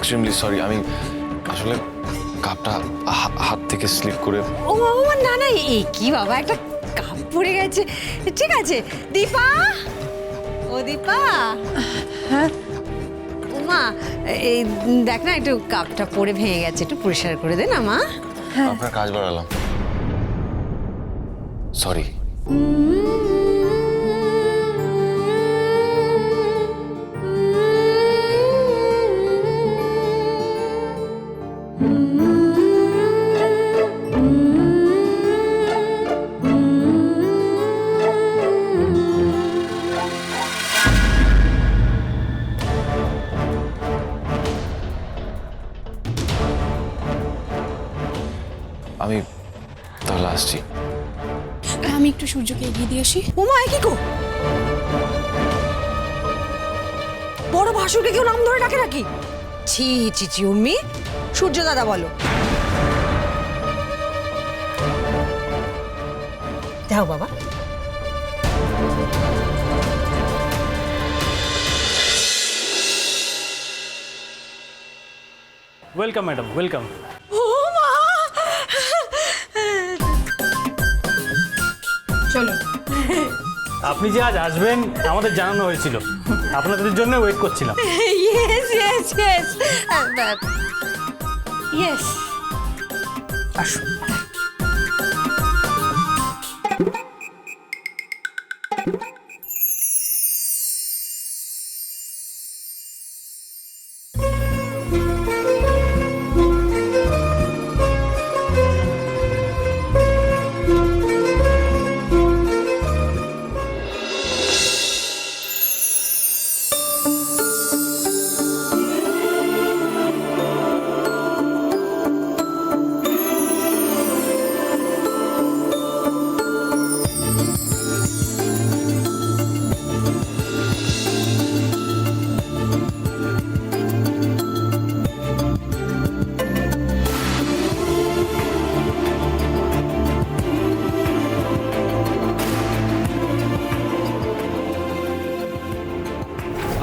Extremely sorry আমি আসলে কাপটা হাত থেকে স্লিপ করে ও ও না না এ কি বাবা একটা কাপ পড়ে গেছে। ঠিক আছে দীপা? ও দীপা? হ্যাঁ? মা এই দেখ না একটু কাপটা পড়ে ভেঙে গেছে একটু পরিষ্কার করে দে না মা। আপনার কাজ বাড়ালাম। সরি সূর্যকে এগিয়ে দিয়ে আসি। ও মা এ কি বড় ভাসুরকে কেউ নাম ধরে ডাকে নাকি? ছি ছি ছি উর্মি সূর্য দাদা বলো। যাও বাবা। ওয়েলকাম ম্যাডাম ওয়েলকাম আপনি যে আজ আসবেন আমাদের জানানো হয়েছিল। আপনাদের জন্য ওয়েট করছিলাম। ইয়েস ইয়েস ইয়েস ইয়েস আসুন।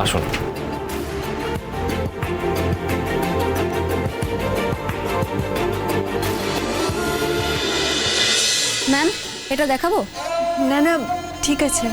আসুন। ম্যাম এটা দেখাবো? না না ঠিক আছে।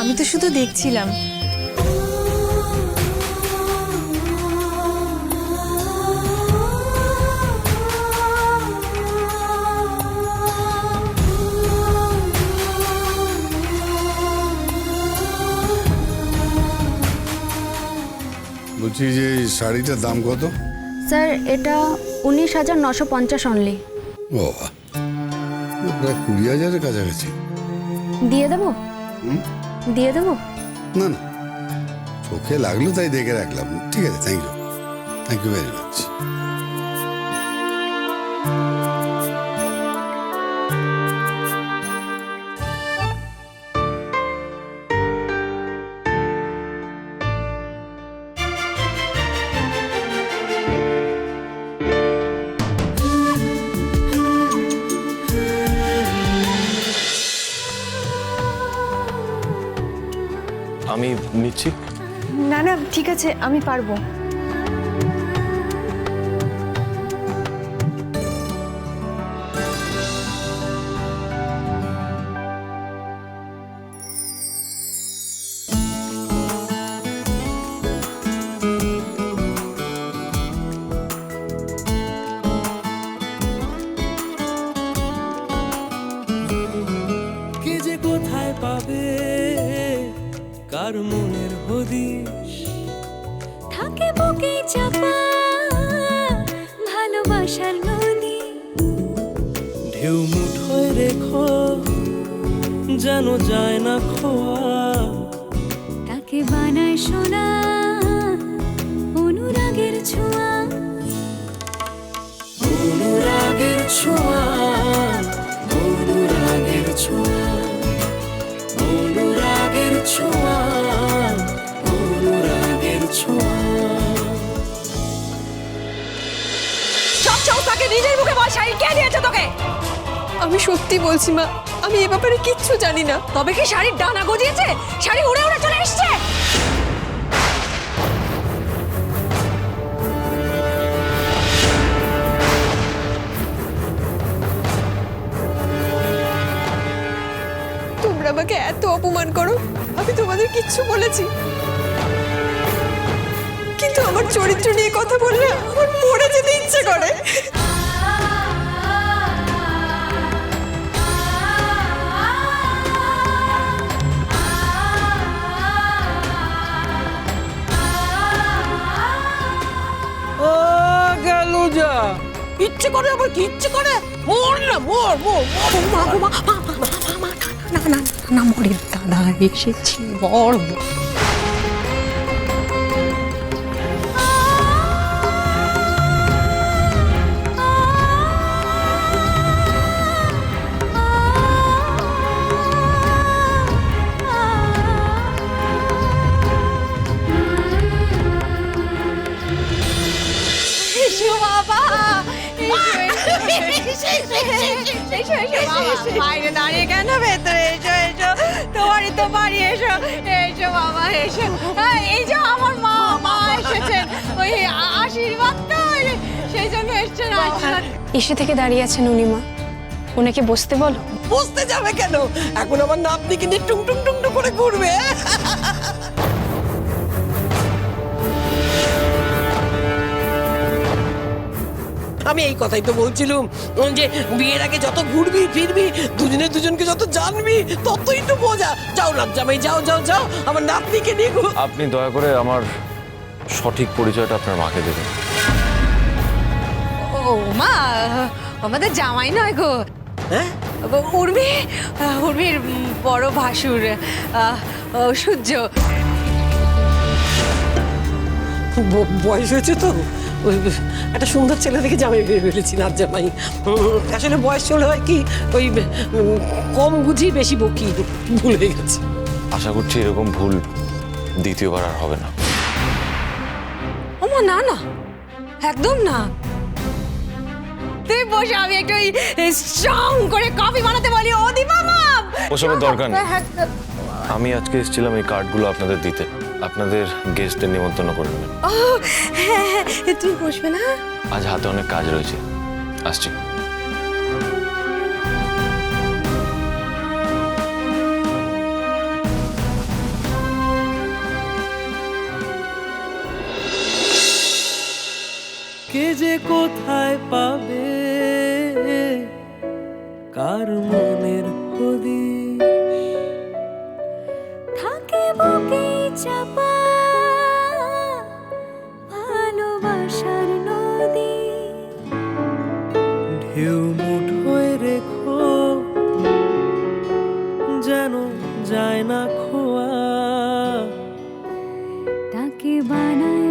আমি তো শুধু দেখছিলাম। বলছি যে এই শাড়িটার দাম কত? স্যার এটা উনিশ হাজার নশো পঞ্চাশ অনলি ও প্রায় কুড়ি হাজারের কাছাকাছি। দিয়ে দেবো? দিয়ে দেবো? না না। চোখে লাগল তাই দেখে রাখলাম। ঠিক আছে thank you thank you very much আমি নিচ্ছি। না না ঠিক আছে আমি পারব। বুকে চাপা ভালোবাসার নদী। ঢেউ মুঠোয় রেখো যেন যায় না খোয়া। তাকে বানায় সোনা অনুরাগের ছোঁয়া। অনুরাগের ছোঁয়া। সব নিজের মুখে বল শাড়ি কে দিয়েছে তোকে? আমি সত্যি বলছি মা আমি এ ব্যাপারে কিচ্ছু জানি না। তবে কি শাড়ির ডানা গজিয়েছে? শাড়ি উড়ে উড়ে চলে এসছে? তোমরা আমাকে এত অপমান করো আমি তোমাদের কিচ্ছু বলেছি। কিন্তু আমার চরিত্র নিয়ে কথা বললে আমার মরে যেতে ইচ্ছে করে। ইচ্ছে করে আবার কি ইচ্ছে করে মর না মর মর মা গো মা মা মা না না না মরের দাদা এসেছি মর। বাবা কেন ভেতরে তো বাড়ি এসো এসো বাবা এসো এই যে আমার মা মা ওই আশীর্বাদ তো সেই জন্য এসে থেকে দাঁড়িয়ে আছেন উনিমা ওনাকে বসতে বলো। বসতে যাবে কেন? এখন আমার নাতনিকে নিয়ে টুং টুং টুং করে ঘুরবে। আমি এই কথাই তো বলছিলাম যে বিয়ের আগে যত ঘুরবি ফিরবি দুজনে দুজনকে যত জানবি ততই তো মজা। যাও না জামাই যাও যাও যাও আমার নাতনিকে নিয়ে আপনি দয়া করে আমার সঠিক পরিচয়টা আপনার মাকে দেবেন। ও মা আমাদের জামাই নয় গো। হ্যাঁ? উর্মি উর্মির বড় ভাসুর আহ, ও সূর্য। ব- বয়স হয়েছে তো? ওই একটা সুন্দর ছেলে দেখে জামাই বের ফেলেছি নাচ জামাই। আসলে বয়স চলে হয় কি ওই কম বুঝি বেশি বকি ভুলে গেছে। আশা করছি এরকম ভুল দ্বিতীয়বার আর হবে না। ওমা না না একদম না। তুই বসে আমি একটু স্ট্রং করে কফি বানাতে বলি। ও দিবা মা! ওসবের দরকার নেই। আমি আজকে এসেছিলাম এই কার্ডগুলো আপনাদের দিতে। আপনাদের গেস্টদের নিমন্ত্রণ করে নেবেন ও হ্যাঁ হ্যাঁ বসবে না? আজ হাতে অনেক কাজ রয়েছে। আসছি। কে যে কোথায় পাবে? কার মনের হদিশ? থাকে বুকে চাপা ভালোবাসার নদী। ঢেউ মুঠোয় রেখো যেন যায় না খোয়া। তাকে বানায়